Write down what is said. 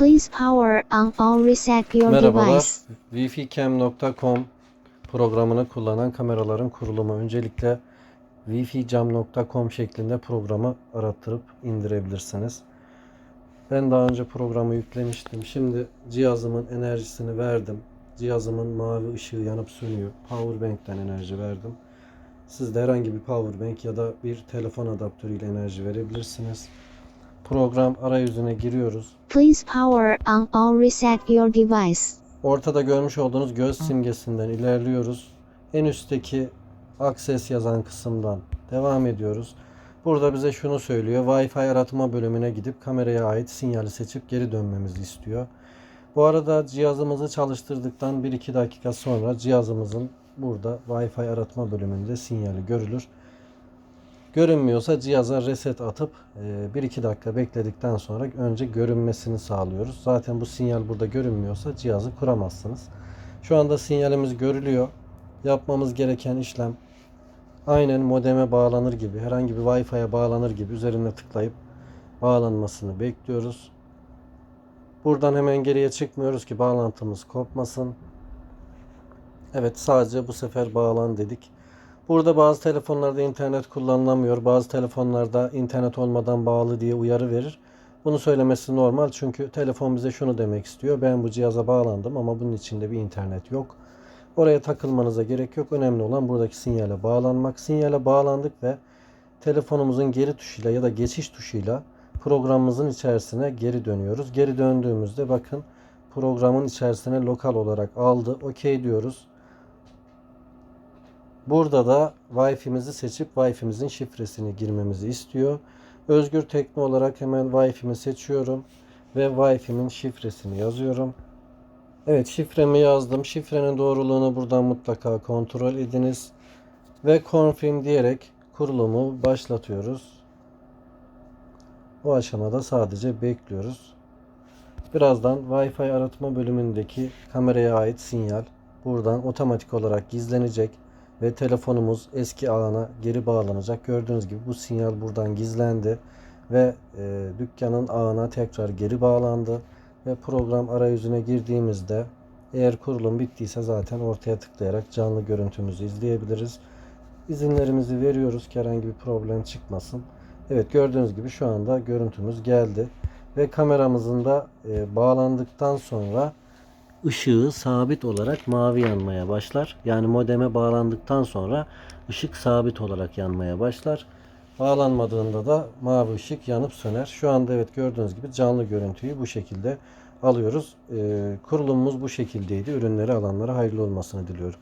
Please power on or reset your Merhabalar. device. wificam.com programını kullanan kameraların kurulumu. Öncelikle wificam.com şeklinde programı arattırıp indirebilirsiniz. Ben daha önce programı yüklemiştim. Şimdi cihazımın enerjisini verdim. Cihazımın mavi ışığı yanıp sönüyor. Powerbank'ten enerji verdim. Siz de herhangi bir powerbank ya da bir telefon adaptörüyle enerji verebilirsiniz. Program arayüzüne giriyoruz. Please power on or reset your device. Ortada görmüş olduğunuz göz simgesinden ilerliyoruz. En üstteki Access yazan kısımdan devam ediyoruz. Burada bize şunu söylüyor. Wi-Fi aratma bölümüne gidip kameraya ait sinyali seçip geri dönmemizi istiyor. Bu arada cihazımızı çalıştırdıktan 1-2 dakika sonra cihazımızın burada Wi-Fi aratma bölümünde sinyali görülür. Görünmüyorsa cihaza reset atıp e, 1-2 dakika bekledikten sonra önce görünmesini sağlıyoruz. Zaten bu sinyal burada görünmüyorsa cihazı kuramazsınız. Şu anda sinyalimiz görülüyor. Yapmamız gereken işlem aynen modeme bağlanır gibi, herhangi bir Wi-Fi'ye bağlanır gibi üzerine tıklayıp bağlanmasını bekliyoruz. Buradan hemen geriye çıkmıyoruz ki bağlantımız kopmasın. Evet sadece bu sefer bağlan dedik. Burada bazı telefonlarda internet kullanılamıyor. Bazı telefonlarda internet olmadan bağlı diye uyarı verir. Bunu söylemesi normal çünkü telefon bize şunu demek istiyor. Ben bu cihaza bağlandım ama bunun içinde bir internet yok. Oraya takılmanıza gerek yok. Önemli olan buradaki sinyale bağlanmak. Sinyale bağlandık ve telefonumuzun geri tuşuyla ya da geçiş tuşuyla programımızın içerisine geri dönüyoruz. Geri döndüğümüzde bakın programın içerisine lokal olarak aldı. OK diyoruz. Burada da Wi-Fi'mizi seçip Wi-Fi'mizin şifresini girmemizi istiyor. Özgür Tekno olarak hemen Wi-Fi'mi seçiyorum ve Wi-Fi'min şifresini yazıyorum. Evet şifremi yazdım. Şifrenin doğruluğunu buradan mutlaka kontrol ediniz. Ve confirm diyerek kurulumu başlatıyoruz. Bu aşamada sadece bekliyoruz. Birazdan Wi-Fi aratma bölümündeki kameraya ait sinyal buradan otomatik olarak gizlenecek ve telefonumuz eski ağına geri bağlanacak. Gördüğünüz gibi bu sinyal buradan gizlendi ve e, dükkanın ağına tekrar geri bağlandı ve program arayüzüne girdiğimizde eğer kurulum bittiyse zaten ortaya tıklayarak canlı görüntümüzü izleyebiliriz. İzinlerimizi veriyoruz ki herhangi bir problem çıkmasın. Evet gördüğünüz gibi şu anda görüntümüz geldi ve kameramızın da e, bağlandıktan sonra ışığı sabit olarak mavi yanmaya başlar. Yani modeme bağlandıktan sonra ışık sabit olarak yanmaya başlar. Bağlanmadığında da mavi ışık yanıp söner. Şu anda evet gördüğünüz gibi canlı görüntüyü bu şekilde alıyoruz. Ee, kurulumumuz bu şekildeydi. Ürünleri alanlara hayırlı olmasını diliyorum.